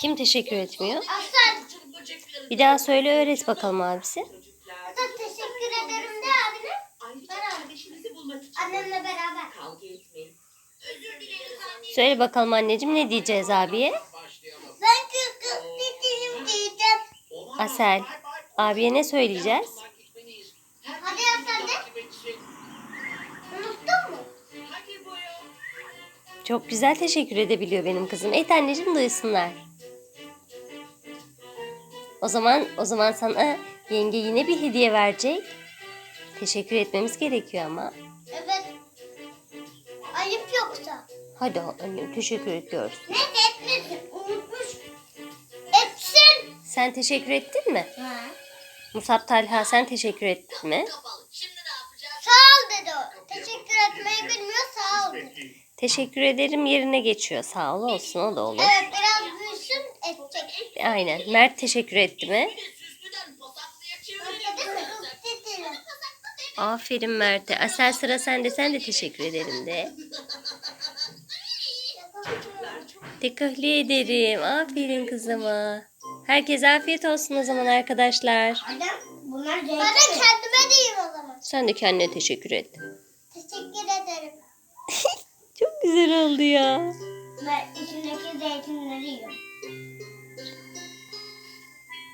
Kim teşekkür etmiyor? Aslan. Bir daha söyle öğret bakalım abisi. Aslan teşekkür ederim de abine. Annemle beraber. kavga etmeyin. Özür dileriz anne. Söyle bakalım anneciğim ne diyeceğiz abiye? Ben kırkız dediğim diyeceğim. Asel. Abiye ne söyleyeceğiz? Hadi sen de. Çok güzel teşekkür edebiliyor benim kızım. Et anneciğim duysunlar. O zaman o zaman sana yenge yine bir hediye verecek. Teşekkür etmemiz gerekiyor ama. Evet. Ayıp yoksa. Hadi annem teşekkür ediyoruz. Ne etmesin? Unutmuş. Etsin. Sen teşekkür ettin mi? Ha. Musab Talha sen teşekkür ettin mi? Kapalı. Şimdi ne yapacağız? Sağ ol dedi o. Teşekkür etmeyi bilmiyor sağ ol dedi. Teşekkür ederim yerine geçiyor. Sağ ol olsun o da olur. Evet biraz büyüsün edecek. Aynen. Mert teşekkür etti mi? Aferin Mert'e. Asel sıra sende. Sen de teşekkür ederim de. Teşekkür ederim. Aferin kızıma. Herkese afiyet olsun o zaman arkadaşlar. Adam bunlar de kendime diyeyim o zaman. Sen de kendine teşekkür et. Teşekkür ederim. Güzel oldu ya. Ben içindeki zeytinleri yiyorum.